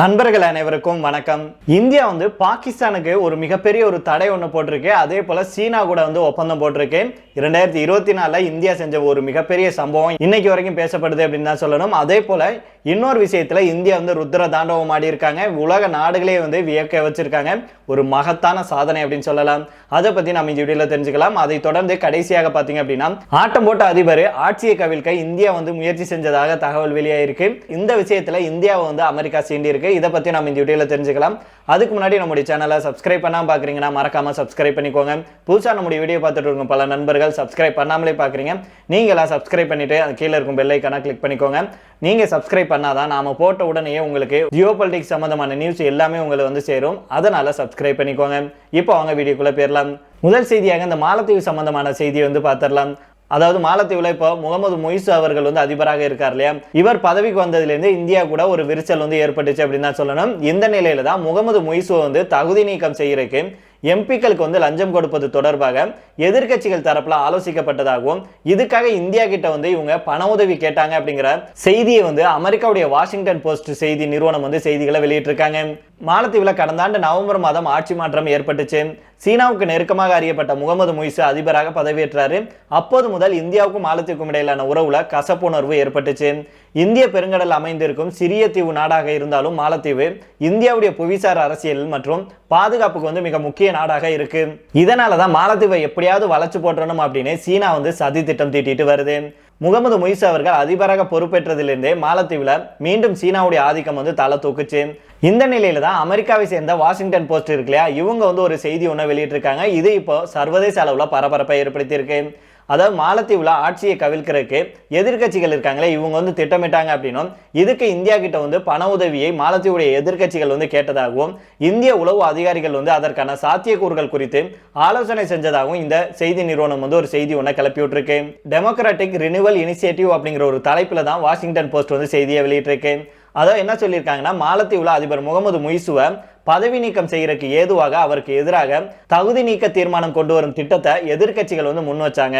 நண்பர்கள் அனைவருக்கும் வணக்கம். இந்தியா வந்து பாகிஸ்தானுக்கு ஒரு மிகப்பெரிய ஒரு தடை ஒன்று போட்டிருக்கு. அதே போல சீனா கூட வந்து ஒப்பந்தம் போட்டிருக்கு. இரண்டாயிரத்தி இருபத்தி நாலில் இந்தியா செஞ்ச ஒரு மிகப்பெரிய சம்பவம் இன்னைக்கு வரைக்கும் பேசப்படுது அப்படின்னு தான் சொல்லணும். அதே போல இன்னொரு விஷயத்துல இந்தியா வந்து ருத்ர தாண்டவம் ஆடி இருக்காங்க உலக நாடுகளே வந்து வியக்க வச்சிருக்காங்க. ஒரு மகத்தான சாதனை அப்படின்னு சொல்லலாம். அதை பத்தி நம்ம இந்த வீடியோல தெரிஞ்சுக்கலாம். அதை தொடர்ந்து கடைசியாக பாத்தீங்க அப்படின்னா ஆட்டம் போட்ட அதிபர் ஆட்சியை கவிழ்க்க இந்தியா வந்து முயற்சி செஞ்சதாக தகவல் வெளியாயிருக்கு. இந்த விஷயத்துல இந்தியாவை வந்து அமெரிக்கா சீண்டி இருக்கு இதை பத்தி நம்ம இந்த வீடியோல தெரிஞ்சுக்கலாம். அதுக்கு முன்னாடி நம்முடைய சேனலை சப்ஸ்கிரைப் பண்ணாம பாக்குறீங்கன்னா மறக்காம சப்ஸ்கிரைப் பண்ணிக்கோங்க. புதுசா நம்முடைய வீடியோ பார்த்துட்டு இருக்கும் பல நண்பர்கள் சப்ஸ்கிரைப் பண்ணாமலே பாக்குறீங்க. நீங்களா சப்ஸ்கிரைப் பண்ணிட்டு அது கீழே இருக்கும் பெல்லைக்கான கிளிக் பண்ணிக்கோங்க. நீங்க சப்ஸ்கிரைப் பண்ணாதான் நாம போட்ட உடனே உங்களுக்கு ஜியோ பாலிட்டிக்ஸ் சம்பந்தமான நியூஸ் எல்லாமே உங்களுக்கு வந்து சேரும். அதனால சப்ஸ்கிரைப் பண்ணிக்கோங்க. இப்போ அவங்க வீடியோக்குள்ள போயிடலாம். முதல் செய்தியாக இந்த மாலத்தீவு சம்பந்தமான செய்தியை வந்து பார்த்துடலாம் அதாவது மாலத்தீவுல இப்போ முகமது மொய்சு அவர்கள் வந்து அதிபராக இருக்கார் இல்லையா? இவர் பதவிக்கு வந்ததுலேருந்து இந்தியா கூட ஒரு விரிசல் வந்து ஏற்பட்டுச்சு அப்படின்னு தான் சொல்லணும். இந்த நிலையில தான் முகமது மொய்சு வந்து தகுதி நீக்கம் செய்யறதுக்கு எம்பிக்களுக்கு வந்து லஞ்சம் கொடுப்பது தொடர்பாக எதிர்க்கட்சிகள் தரப்புல ஆலோசிக்கப்பட்டதாகவும் இதுக்காக இந்தியா கிட்ட வந்து இவங்க பண உதவி கேட்டாங்க அப்படிங்கிற செய்தியை வந்து அமெரிக்காவுடைய வாஷிங்டன் போஸ்ட் செய்தி நிறுவனம் வந்து செய்திகளை வெளியிட்டிருக்காங்க. மாலத்தீவில் கடந்த ஆண்டு நவம்பர் மாதம் ஆட்சி மாற்றம் ஏற்பட்டுச்சு. சீனாவுக்கு நெருக்கமாக அறியப்பட்ட முகமது முய்சு அதிபராக பதவியேற்றாரு. அப்போது முதல் இந்தியாவுக்கும் மாலத்தீவுக்கும் இடையிலான உறவுல கசப்புணர்வு ஏற்பட்டுச்சு. இந்திய பெருங்கடல் அமைந்திருக்கும் சிறிய தீவு நாடாக இருந்தாலும் மாலத்தீவு இந்தியாவுடைய புவிசார் அரசியல் மற்றும் பாதுகாப்புக்கு வந்து மிக முக்கிய நாடாக இருக்கு. இதனாலதான் மாலத்தீவை எப்படியாவது வளர்ச்சி போட்டணும் அப்படின்னு சீனா வந்து சதி திட்டம் தீட்டிட்டு வருது. முகமது முய்சு அவர்கள் அதிபராக பொறுப்பேற்றதிலிருந்தே மாலத்தீவில் மீண்டும் சீனாவுடைய ஆதிக்கம் வந்து தலை தூக்குச்சு. இந்த நிலையில தான் அமெரிக்காவை சேர்ந்த வாஷிங்டன் போஸ்ட் இருக்கு இல்லையா? இவங்க வந்து ஒரு செய்தி ஒன்று வெளியிட்டிருக்காங்க. இது இப்போ சர்வதேச அளவில் பரபரப்பை ஏற்படுத்தியிருக்கு. அதாவது மாலத்தீவில் ஆட்சியை கவிழ்க்கிறதுக்கு எதிர்க்கட்சிகள் இருக்காங்களே இவங்க வந்து திட்டமிட்டாங்க அப்படின்னும் இதுக்கு இந்தியா கிட்ட வந்து பண உதவியை மாலத்தீவுடைய எதிர்க்கட்சிகள் வந்து கேட்டதாகவும் இந்திய உளவு அதிகாரிகள் வந்து அதற்கான சாத்தியக்கூறுகள் குறித்து ஆலோசனை செஞ்சதாகவும் இந்த செய்தி நிறுவனம் வந்து ஒரு செய்தி ஒன்றை கிளப்பி விட்டுருக்கு டெமோக்ராட்டிக் ரினிவல் இனிஷியேட்டிவ் அப்படிங்கிற ஒரு தலைப்பில் தான் வாஷிங்டன் போஸ்ட் வந்து செய்தியை வெளியிட்டிருக்கு. அதாவது என்ன சொல்லியிருக்காங்கன்னா மாலத்தீவுல அதிபர் முகமது முய்சுவை பதவி நீக்கம் செய்யறதுக்கு ஏதுவாக அவருக்கு எதிராக தகுதி நீக்க தீர்மானம் கொண்டு வரும் திட்டத்தை எதிர்க்கட்சிகள் வந்து முன் வச்சாங்க.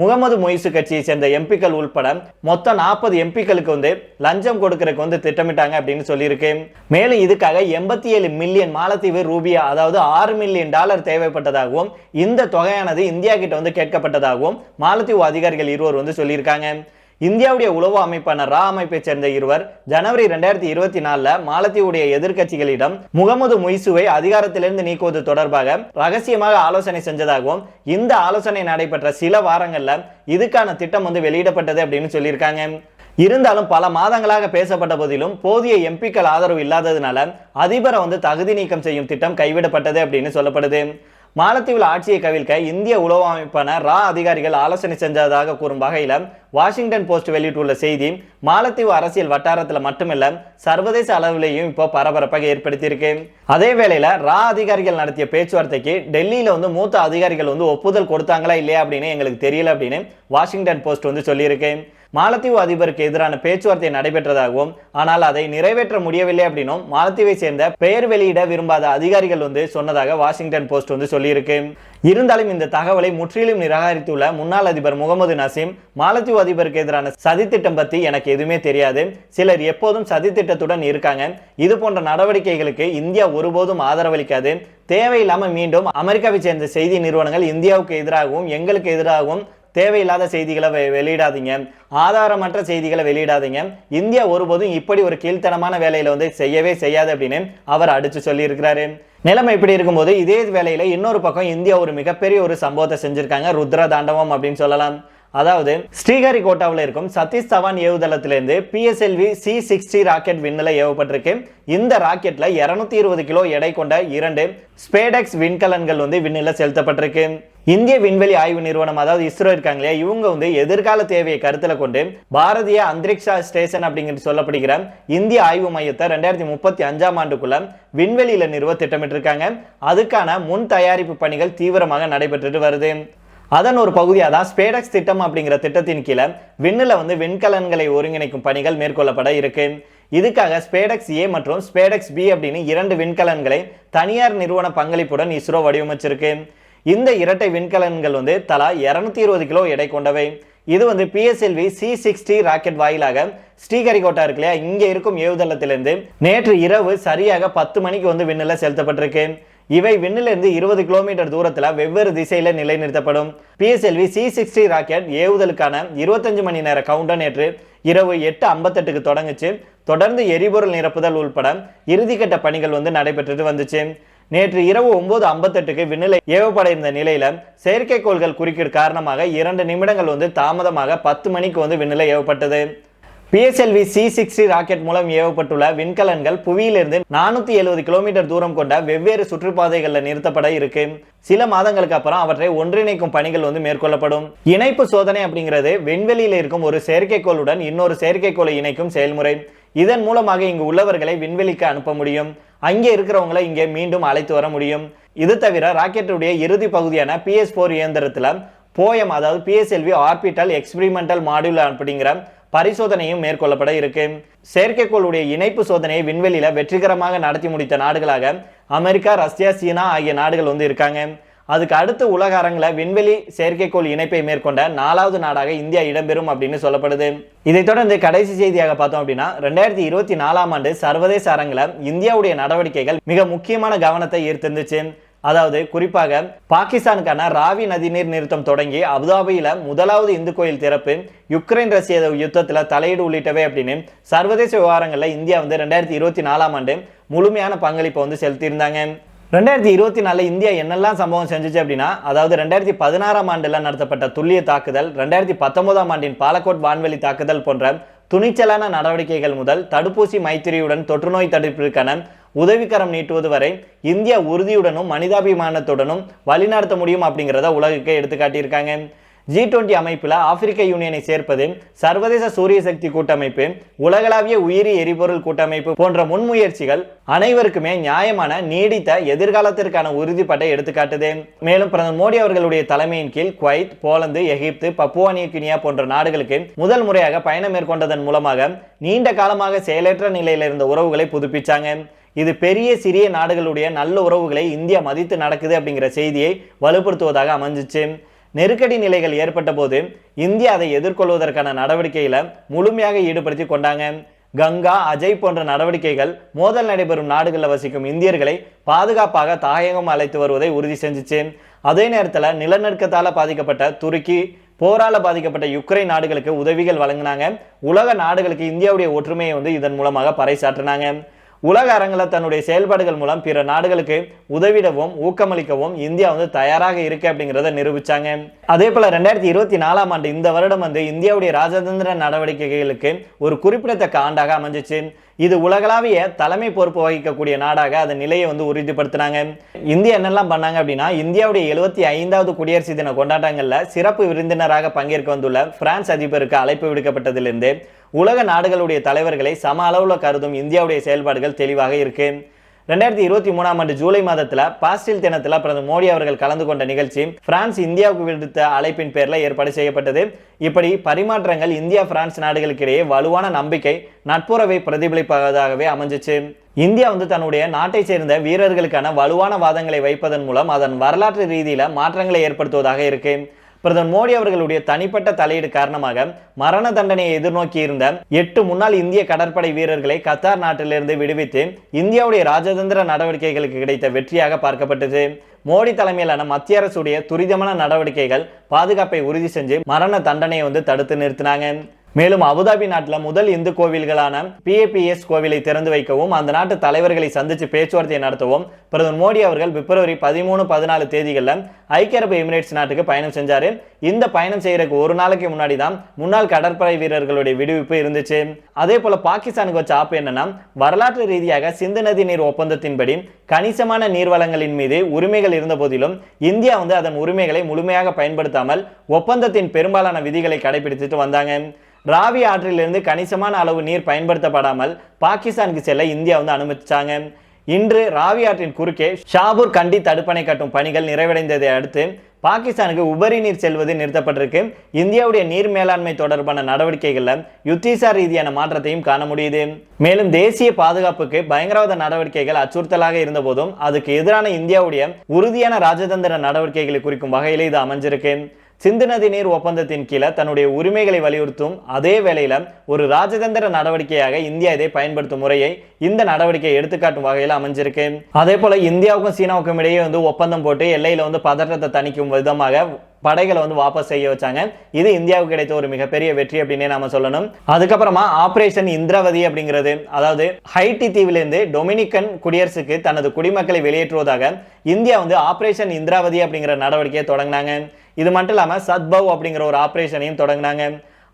முகமது மொய்சு கட்சியை சேர்ந்த எம்பிக்கள் உள்பட மொத்தம் நாற்பது எம்பிக்களுக்கு வந்து லஞ்சம் கொடுக்கறதுக்கு வந்து திட்டமிட்டாங்க அப்படின்னு சொல்லியிருக்கு. மேலும் இதுக்காக எண்பத்தி ஏழு மில்லியன் மாலத்தீவு ரூபியா அதாவது ஆறு மில்லியன் டாலர் தேவைப்பட்டதாகவும் இந்த தொகையானது இந்தியா கிட்ட வந்து கேட்கப்பட்டதாகவும் மாலத்தீவு அதிகாரிகள் இருவர் வந்து சொல்லியிருக்காங்க. இந்தியாவுடைய உளவு அமைப்பான ரா அமைப்பை சேர்ந்த இருவர் ஜனவரி இரண்டாயிரத்தி இருபத்தி நாலுல மாலத்தீவுடைய எதிர்க்கட்சிகளிடம் முகமது முய்சுவை அதிகாரத்திலிருந்து நீக்குவது தொடர்பாக ரகசியமாக ஆலோசனை செஞ்சதாகவும் இந்த ஆலோசனை நடைபெற்ற சில வாரங்கள்ல இதுக்கான திட்டம் வந்து வெளியிடப்பட்டது அப்படின்னு சொல்லியிருக்காங்க. இருந்தாலும் பல மாதங்களாக பேசப்பட்ட போதிலும் போதிய எம்பிக்கள் ஆதரவு இல்லாததுனால அதிபரை வந்து தகுதி நீக்கம் செய்யும் திட்டம் கைவிடப்பட்டது அப்படின்னு சொல்லப்படுது. மாலத்தீவில் ஆட்சியை கவிழ்க்க இந்திய உளவு அமைப்பான ரா அதிகாரிகள் ஆலோசனை செஞ்சதாக கூறும் வகையில் வாஷிங்டன் போஸ்ட் வெளியிட்டுள்ள செய்தி மாலத்தீவு அரசியல் வட்டாரத்தில் மட்டுமல்ல சர்வதேச அளவிலேயும் இப்போ பரபரப்பாக ஏற்படுத்தியிருக்கு. அதே வேளையில் ரா அதிகாரிகள் நடத்திய பேச்சுவார்த்தைக்கு டெல்லியில் வந்து மூத்த அதிகாரிகள் வந்து ஒப்புதல் கொடுத்தாங்களா இல்லையா அப்படின்னு எங்களுக்கு தெரியல அப்படின்னு வாஷிங்டன் போஸ்ட் வந்து சொல்லியிருக்கு. மாலத்தீவு அதிபருக்கு எதிரான பேச்சுவார்த்தை நடைபெற்றதாகவும் ஆனால் அதை நிறைவேற்ற முடியவில்லை அப்படின்னும் மாலத்தீவை சேர்ந்த பெயர் வெளியிட விரும்பாத அதிகாரிகள் வந்து சொன்னதாக வாஷிங்டன் போஸ்ட் வந்து சொல்லியிருக்கு. இருந்தாலும் இந்த தகவலை முற்றிலும் நிராகரித்துள்ள முன்னாள் அதிபர் முகமது நசீம் மாலத்தீவு அதிபருக்கு எதிரான சதித்திட்டம் பத்தி எனக்கு எதுவுமே தெரியாது. சிலர் எப்போதும் சதித்திட்டத்துடன் இருக்காங்க. இது போன்ற நடவடிக்கைகளுக்கு இந்தியா ஒருபோதும் ஆதரவளிக்காது. தேவையில்லாமல் மீண்டும் அமெரிக்காவை சேர்ந்த செய்தி நிறுவனங்கள் இந்தியாவுக்கு எதிராகவும் எங்களுக்கு எதிராகவும் தேவையில்லாத செய்திகளை வெ- வெளியிடாதீங்க. ஆதாரமற்ற செய்திகளை வெளியிடாதீங்க. இந்தியா ஒருபோதும் இப்படி ஒரு கீழ்த்தனமான வேலையில வந்து செய்யவே செய்யாது அப்படின்னு அவர் அடிச்சு சொல்லியிருக்கிறாரு. நிலைமை இப்படி இருக்கும்போது இதே வேலையில இன்னொரு பக்கம் இந்தியா ஒரு மிகப்பெரிய ஒரு சம்பவத்தை செஞ்சிருக்காங்க. ருத்ர தாண்டவம் அப்படின்னு சொல்லலாம். அதாவது ஸ்ரீஹரிகோட்டாவில் இருக்கும் சதீஷ் தவான் ஏவுதளத்திலிருந்து பிஎஸ்எல்வி சி சிக்ஸ்டி ராக்கெட் விண்ணில் ஏவப்பட்டிருக்கு. இந்த ராக்கெட்டில் இரநூத்தி இருபது கிலோ எடை கொண்ட இரண்டு ஸ்பேடெக்ஸ் விண்கலன்கள் வந்து விண்ணில செலுத்தப்பட்டிருக்கு. இந்திய விண்வெளி ஆய்வு நிறுவனம் அதாவது இஸ்ரோ இருக்காங்க இல்லையா? இவங்க வந்து எதிர்கால தேவையை கருத்தில் கொண்டு பாரதிய அந்தரிக்ஷா ஸ்டேஷன் அப்படிங்கிறது சொல்லப்படுகிற இந்திய ஆய்வு மையத்தை ரெண்டாயிரத்தி முப்பத்தி அஞ்சாம் ஆண்டுக்குள்ள விண்வெளியில நிறுவ திட்டமிட்டிருக்காங்க. அதுக்கான முன் தயாரிப்பு பணிகள் தீவிரமாக நடைபெற்றுட்டு வருது. அதன் ஒரு பகுதியாக தான் ஸ்பேடக்ஸ் திட்டம் அப்படிங்கிற திட்டத்தின் கீழே விண்ணில் வந்து விண்கலன்களை ஒருங்கிணைக்கும் பணிகள் மேற்கொள்ளப்பட இருக்கு. இதுக்காக ஸ்பேடக்ஸ் ஏ மற்றும் ஸ்பேடக்ஸ் பி அப்படின்னு இரண்டு விண்கலன்களை தனியார் நிறுவன பங்களிப்புடன் இஸ்ரோ வடிவமைச்சிருக்கு. இந்த இரட்டை விண்கலன்கள் வந்து தலா 220 இருபது கிலோ எடை கொண்டவை. இது வந்து பிஎஸ்எல்வி சி சிக்ஸ்டி ராக்கெட் வாயிலாக ஸ்ரீஹரிகோட்டா இருக்கு இல்லையா? இங்கே இருக்கும் ஏவுதளத்திலிருந்து நேற்று இரவு சரியாக பத்து மணிக்கு வந்து விண்ணில் செலுத்தப்பட்டிருக்கு. இவை விண்ணிலிருந்து இருபது கிலோமீட்டர் தூரத்தில் வெவ்வேறு திசையில் நிலைநிறுத்தப்படும். பிஎஸ்எல்வி சி சிக்ஸ்டி ராக்கெட் ஏவுதலுக்கான இருபத்தஞ்சு மணி நேர கவுண்டர் நேற்று இரவு எட்டு ஐம்பத்தெட்டுக்கு தொடங்குச்சு. தொடர்ந்து எரிபொருள் நிரப்புதல் உள்பட இறுதிக்கட்ட பணிகள் வந்து நடைபெற்றுட்டு வந்துச்சு. நேற்று இரவு ஒன்பது ஐம்பத்தெட்டுக்கு விண்ணிலை ஏவப்படைந்த நிலையில செயற்கைக்கோள்கள் குறுக்கீடு காரணமாக இரண்டு நிமிடங்கள் வந்து தாமதமாக பத்து மணிக்கு வந்து விண்ணிலை ஏவப்பட்டது. பிஎஸ்எல்வி சி சிக்ஸ்டி ராக்கெட் மூலம் ஏவப்பட்டுள்ள விண்கலன்கள் புவியிலிருந்து நானூத்தி எழுபது கிலோமீட்டர் தூரம் கொண்ட வெவ்வேறு சுற்றுப்பாதைகளில் நிறுத்தப்பட இருக்கு. சில மாதங்களுக்கு அப்புறம் அவற்றை ஒன்றிணைக்கும் பணிகள் வந்து மேற்கொள்ளப்படும். இணைப்பு சோதனை அப்படிங்கிறது விண்வெளியில் இருக்கும் ஒரு செயற்கைக்கோளுடன் இன்னொரு செயற்கைக்கோளை இணைக்கும் செயல்முறை. இதன் மூலமாக இங்கு உள்ளவர்களை விண்வெளிக்கு அனுப்ப முடியும். அங்கே இருக்கிறவங்களை இங்கே மீண்டும் அழைத்து வர முடியும். இது தவிர ராக்கெட்டுடைய இறுதி பகுதியான பிஎஸ் போர் இயந்திரத்தில் போயம் அதாவது பிஎஸ்எல்வி ஆர்பிட்டல் எக்ஸ்பிரிமெண்டல் மாடியூல் அப்படிங்கிற பரிசோதனையும் மேற்கொள்ளப்பட இருக்கு. செயற்கைக்கோளுடைய இணைப்பு சோதனையை விண்வெளியில வெற்றிகரமாக நடத்தி முடித்த நாடுகளாக அமெரிக்கா ரஷ்யா சீனா ஆகிய நாடுகள் வந்து இருக்காங்க. அதுக்கு அடுத்து உலக அரங்கில் விண்வெளி செயற்கைக்கோள் இணைப்பை மேற்கொண்ட நாலாவது நாடாக இந்தியா இடம்பெறும் அப்படின்னு சொல்லப்படுது. இதைத் தொடர்ந்து கடைசி செய்தியாக பார்த்தோம் அப்படின்னா ரெண்டாயிரத்தி இருபத்தி நாலாம் ஆண்டு சர்வதேச அரங்கில் இந்தியாவுடைய நடவடிக்கைகள் மிக முக்கியமான கவனத்தை ஈர்த்திருந்துச்சு. அதாவது குறிப்பாக பாகிஸ்தானுக்கான ராவி நதிநீர் நிறுத்தம் தொடங்கி அபுதாபியில் முதலாவது இந்து கோயில் திறப்பு யுக்ரைன் ரஷ்ய யுத்தத்தில் தலையீடு உள்ளிட்டவை அப்படின்னு சர்வதேச விவகாரங்களில் இந்தியா வந்து ரெண்டாயிரத்தி இருபத்தி நாலாம் ஆண்டு முழுமையான பங்களிப்பை வந்து செலுத்தியிருந்தாங்க. ரெண்டாயிரத்தி இருபத்தி நாலில் இந்தியா என்னெல்லாம் சம்பவம் செஞ்சுச்சு அப்படின்னா அதாவது ரெண்டாயிரத்தி பதினாறாம் ஆண்டில் நடத்தப்பட்ட துல்லிய தாக்குதல் ரெண்டாயிரத்தி பத்தொன்பதாம் ஆண்டின் பாலக்கோட் வான்வெளி தாக்குதல் போன்ற துணிச்சலான நடவடிக்கைகள் முதல் தடுப்பூசி மைத்திரியுடன் தொற்றுநோய் தடுப்பிற்கான உதவிக்கரம் நீட்டுவது வரை இந்தியா உறுதியுடனும் மனிதாபிமானத்துடனும் வழிநடத்த முடியும் அப்படிங்கிறத உலகுக்கு எடுத்துக்காட்டியிருக்காங்க. ஜி டுவெண்டி அமைப்பில் ஆப்பிரிக்க யூனியனை சேர்ப்பது சர்வதேச சூரிய சக்தி கூட்டமைப்பு உலகளாவிய உயிரி எரிபொருள் கூட்டமைப்பு போன்ற முன்முயற்சிகள் அனைவருக்குமே நியாயமான நீடித்த எதிர்காலத்திற்கான உறுதிப்பாட்டை எடுத்துக்காட்டுது. மேலும் பிரதமர் மோடி அவர்களுடைய தலைமையின் கீழ் Kuwait Poland Egypt Papua Guinea போன்ற நாடுகளுக்கு முதல் முறையாக பயணம் மேற்கொண்டதன் மூலமாக நீண்ட காலமாக செயலற்ற நிலையில் இருந்த உறவுகளை புதுப்பிச்சாங்க. இது பெரிய சிறிய நாடுகளுடைய நல்ல உறவுகளை இந்தியா மதித்து நடக்குது அப்படிங்கிற செய்தியை வலுப்படுத்துவதாக அமைஞ்சிச்சு. நெருக்கடி நிலைகள் ஏற்பட்ட போது இந்தியா அதை எதிர்கொள்வதற்கான நடவடிக்கையில முழுமையாக ஈடுபடுத்தி கொண்டாங்க. கங்கா அஜய் போன்ற நடவடிக்கைகள் மோதல் நடைபெறும் நாடுகளில் வசிக்கும் இந்தியர்களை பாதுகாப்பாக தாயகம் அழைத்து வருவதை உறுதி செஞ்சிச்சு. அதே நேரத்தில் நிலநடுக்கத்தால் பாதிக்கப்பட்ட துருக்கி போரால பாதிக்கப்பட்ட யுக்ரைன் நாடுகளுக்கு உதவிகள் வழங்கினாங்க. உலக நாடுகளுக்கு இந்தியாவுடைய ஒற்றுமையை வந்து இதன் மூலமாக பறைசாற்றினாங்க. உலக அரங்கில் தன்னுடைய செயல்பாடுகள் மூலம் பிற நாடுகளுக்கு உதவிடவும் ஊக்கமளிக்கவும் இந்தியா வந்து தயாராக இருக்கு அப்படிங்கிறத நிரூபிச்சாங்க. அதே போல ரெண்டாயிரத்தி இருபத்தி நாலாம் ஆண்டு இந்த வருடம் வந்து இந்தியாவுடைய ராஜதந்திர நடவடிக்கைகளுக்கு ஒரு குறிப்பிடத்தக்க ஆண்டாக அமைஞ்சிச்சு. இது உலகளாவிய தலைமை பொறுப்பு வகிக்கக்கூடிய நாடாக அதன் நிலையை வந்து உறுதிப்படுத்தினாங்க. இந்தியா என்னெல்லாம் பண்ணாங்க அப்படின்னா இந்தியாவுடைய எழுபத்தி ஐந்தாவது குடியரசு தின கொண்டாட்டங்களில் சிறப்பு விருந்தினராக பங்கேற்க வந்துள்ள பிரான்ஸ் அதிபருக்கு அழைப்பு விடுக்கப்பட்டதிலிருந்து உலக நாடுகளுடைய தலைவர்களை சம அளவில் கருதும் இந்தியாவுடைய செயல்பாடுகள் தெளிவாக இருக்கு. ரெண்டாயிரத்தி இருபத்தி மூணாம் ஆண்டு ஜூலை மாதத்தில் பாஸ்டில் தினத்தில் பிரதமர் மோடி அவர்கள் கலந்து கொண்ட நிகழ்ச்சி பிரான்ஸ் இந்தியாவுக்கு விடுத்த அழைப்பின் பேரில் ஏற்பாடு செய்யப்பட்டது. இப்படி பரிமாற்றங்கள் இந்தியா பிரான்ஸ் நாடுகளுக்கிடையே வலுவான நம்பிக்கை நட்புறவை பிரதிபலிப்பதாகவே அமைஞ்சிச்சு. இந்தியா வந்து தன்னுடைய நாட்டை சேர்ந்த வீரர்களுக்கான வலுவான வாதங்களை வைப்பதன் மூலம் அதன் வரலாற்று ரீதியில் மாற்றங்களை ஏற்படுத்துவதாக இருக்குது பிரதமர் மோடி அவர்களுடைய தனிப்பட்ட தலையீடு காரணமாக மரண தண்டனையை எதிர்நோக்கி இருந்த எட்டு முன்னாள் இந்திய கடற்படை வீரர்களை கத்தார் நாட்டிலிருந்து விடுவித்து இந்தியாவுடைய ராஜதந்திர நடவடிக்கைகளுக்கு கிடைத்த வெற்றியாக பார்க்கப்பட்டது. மோடி தலைமையிலான மத்திய அரசுடைய துரிதமான நடவடிக்கைகள் பாதுகாப்பை உறுதி செஞ்சு மரண தண்டனையை வந்து தடுத்து நிறுத்தினாங்க. மேலும் அபுதாபி நாட்டில் முதல் இந்து கோவில்களான பிஏபிஎஸ் கோவிலை திறந்து வைக்கவும் அந்த நாட்டு தலைவர்களை சந்தித்து பேச்சுவார்த்தையை நடத்தவும் பிரதமர் மோடி அவர்கள் பிப்ரவரி பதிமூணு பதினாலு தேதிகளில் ஐக்கிய அரபு எமிரேட்ஸ் நாட்டுக்கு பயணம் செஞ்சார். இந்த பயணம் செய்யறதுக்கு ஒரு நாளைக்கு முன்னாடி தான் முன்னாள் கடற்படை வீரர்களுடைய விடுவிப்பு இருந்துச்சு. அதே போல பாகிஸ்தானுக்கு வச்ச ஆப்பு என்னன்னா வரலாற்று ரீதியாக சிந்து நதி நீர் ஒப்பந்தத்தின்படி கணிசமான நீர்வளங்களின் மீது உரிமைகள் இருந்த போதிலும் இந்தியா வந்து அதன் உரிமைகளை முழுமையாக பயன்படுத்தாமல் ஒப்பந்தத்தின் பெரும்பாலான விதிகளை கடைபிடித்துட்டு வந்தாங்க. ராவி ஆற்றிலிருந்து கணிசமான அளவு நீர் பயன்படுத்தப்படாமல் பாகிஸ்தானுக்கு செல்ல இந்தியா வந்து அனுமதிச்சாங்க. இன்று ராவி ஆற்றின் குறுக்கே ஷாபூர் கண்டி தடுப்பணை கட்டும் பணிகள் நிறைவடைந்ததை அடுத்து பாகிஸ்தானுக்கு உபரி நீர் செல்வது நிறுத்தப்பட்டிருக்கு. இந்தியாவுடைய நீர் மேலாண்மை தொடர்பான நடவடிக்கைகளில் யுத்திசார் ரீதியான மாற்றத்தையும் காண முடியுது. மேலும் தேசிய பாதுகாப்புக்கு பயங்கரவாத நடவடிக்கைகள் அச்சுறுத்தலாக இருந்த போதும் அதுக்கு எதிரான இந்தியாவுடைய உறுதியான ராஜதந்திர நடவடிக்கைகளை குறிக்கும் வகையில் இது அமைஞ்சிருக்கு. சிந்து நதி நீர் ஒப்பந்தத்தின் கீழே தன்னுடைய உரிமைகளை வலியுறுத்தும் அதே வேளையில ஒரு ராஜதந்திர நடவடிக்கையாக இந்தியா இதை பயன்படுத்தும் முறையை இந்த நடவடிக்கை எடுத்துக்காட்டும் வகையில் அமைஞ்சிருக்கு. அதே போல இந்தியாவுக்கும் சீனாவுக்கும் இடையே வந்து ஒப்பந்தம் போட்டு எல்லையில வந்து பதற்றத்தை தணிக்கும் விதமாக படைகளை வந்து வாபஸ் செய்ய வச்சாங்க. இது இந்தியாவுக்கு கிடைத்த ஒரு மிகப்பெரிய வெற்றி அப்படின்னே நாம சொல்லணும். அதுக்கப்புறமா ஆபரேஷன் இந்திரவதி அப்படிங்கிறது அதாவது ஹைட்டி தீவிலிருந்து டொமினிக்கன் குடியரசுக்கு தனது குடிமக்களை வெளியேற்றுவதாக இந்தியா வந்து ஆபரேஷன் இந்திராவதி அப்படிங்கிற நடவடிக்கையை தொடங்கினாங்க. இது மட்டும் இல்லாமல் சத்பவ் அப்படிங்கிற ஒரு ஆபரேஷனையும் தொடங்கினாங்க.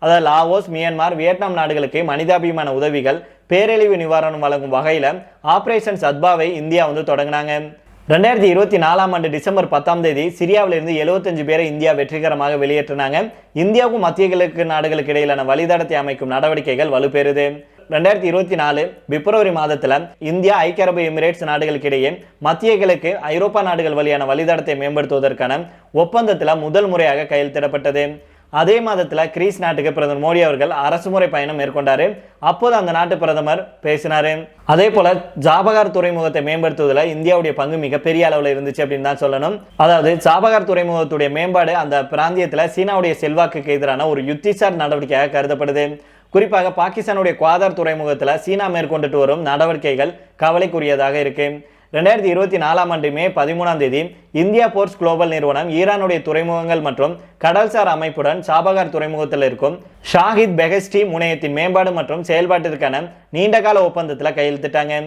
அதாவது லாவோஸ் மியான்மர் வியட்நாம் நாடுகளுக்கு மனிதாபிமான உதவிகள் பேரழிவு நிவாரணம் வழங்கும் வகையில் ஆபரேஷன் சத்பாவை இந்தியா வந்து தொடங்கினாங்க. ரெண்டாயிரத்தி இருபத்தி நாலாம் ஆண்டு டிசம்பர் பத்தாம் தேதி சிரியாவிலிருந்து எழுபத்தஞ்சு பேரை இந்தியா வெற்றிகரமாக வெளியேற்றினாங்க. இந்தியாவுக்கும் மத்திய கிழக்கு நாடுகளுக்கு இடையிலான வழித்தடத்தை அமைக்கும் நடவடிக்கைகள் வலுப்பெறுது. ரெண்டாயிரத்தி இருபத்தி நாலு பிப்ரவரி மாதத்தில் இந்தியா ஐக்கிய அரபு எமிரேட்ஸ் நாடுகளுக்கு இடையே மத்திய கிழக்கு ஐரோப்பா நாடுகள் வழியான வழித்தடத்தை மேம்படுத்துவதற்கான ஒப்பந்தத்தில் முதல் முறையாக கையெழுத்திடப்பட்டது. அதே மாதத்தில் கிரீஸ் நாட்டுக்கு பிரதமர் மோடி அவர்கள் அரசுமுறை பயணம் மேற்கொண்டார். அப்போது அந்த நாட்டு பிரதமர் பேசினாரு. அதே போல ஜாபகார் துறைமுகத்தை மேம்படுத்துவதில் இந்தியாவுடைய பங்கு மிகப்பெரிய அளவில் இருந்துச்சு அப்படின்னு தான் சொல்லணும். அதாவது ஜாபகார் துறைமுகத்துடைய மேம்பாடு அந்த பிராந்தியத்தில் சீனாவுடைய செல்வாக்குக்கு எதிரான ஒரு யுத்திசார் நடவடிக்கையாக கருதப்படுது. குறிப்பாக பாகிஸ்தானுடைய குவாதார் துறைமுகத்தில் சீனா மேற்கொண்டுட்டு வரும் நடவடிக்கைகள் கவலைக்குரியதாக இருக்கு. ரெண்டாயிரத்தி இருபத்தி நாலாம் ஆண்டு மே பதிமூணாம் தேதி இந்தியா போர்ட்ஸ் குளோபல் நிறுவனம் ஈரானுடைய துறைமுகங்கள் மற்றும் கடல்சார் அமைப்புடன் சாபகார் துறைமுகத்தில் இருக்கும் ஷாஹித் பெஹஸ்டி முனையத்தின் மேம்பாடு மற்றும் செயல்பாட்டிற்கான நீண்டகால ஒப்பந்தத்தில் கையெழுத்திட்டாங்க.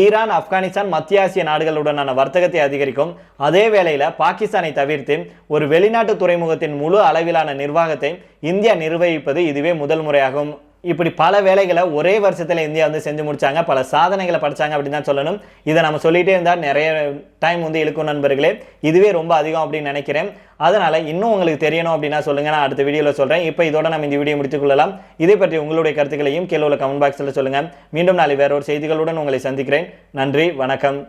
ஈரான் ஆப்கானிஸ்தான் மத்திய ஆசிய நாடுகளுடனான வர்த்தகத்தை அதிகரிக்கும் அதே வேளையில் பாகிஸ்தானை தவிர்த்து ஒரு வெளிநாட்டு துறைமுகத்தின் முழு அளவிலான நிர்வாகத்தை இந்தியா நிர்வகிப்பது இதுவே முதல் முறையாகும். இப்படி பல வேலைகளை ஒரே வருஷத்தில் இந்தியா வந்து செஞ்சு முடித்தாங்க பல சாதனைகளை படித்தாங்க அப்படின்னு தான் சொல்லணும். இதை நம்ம சொல்லிகிட்டே இருந்தால் நிறைய டைம் வந்து இழுக்கும் நண்பர்களே. இதுவே ரொம்ப அதிகம் அப்படின்னு நினைக்கிறேன். அதனால் இன்னும் உங்களுக்கு தெரியணும் அப்படின்னா சொல்லுங்கள் நான் அடுத்த வீடியோவில் சொல்கிறேன் இப்போ இதோட நம்ம இந்த வீடியோ முடித்துக்கொள்ளலாம் இதை பற்றி உங்களுடைய கருத்துக்களையும் கீழே உள்ள கமெண்ட் பாக்ஸில் சொல்லுங்கள் மீண்டும் நாளை வேற ஒரு செய்திகளுடன் உங்களை சந்திக்கிறேன். நன்றி வணக்கம்.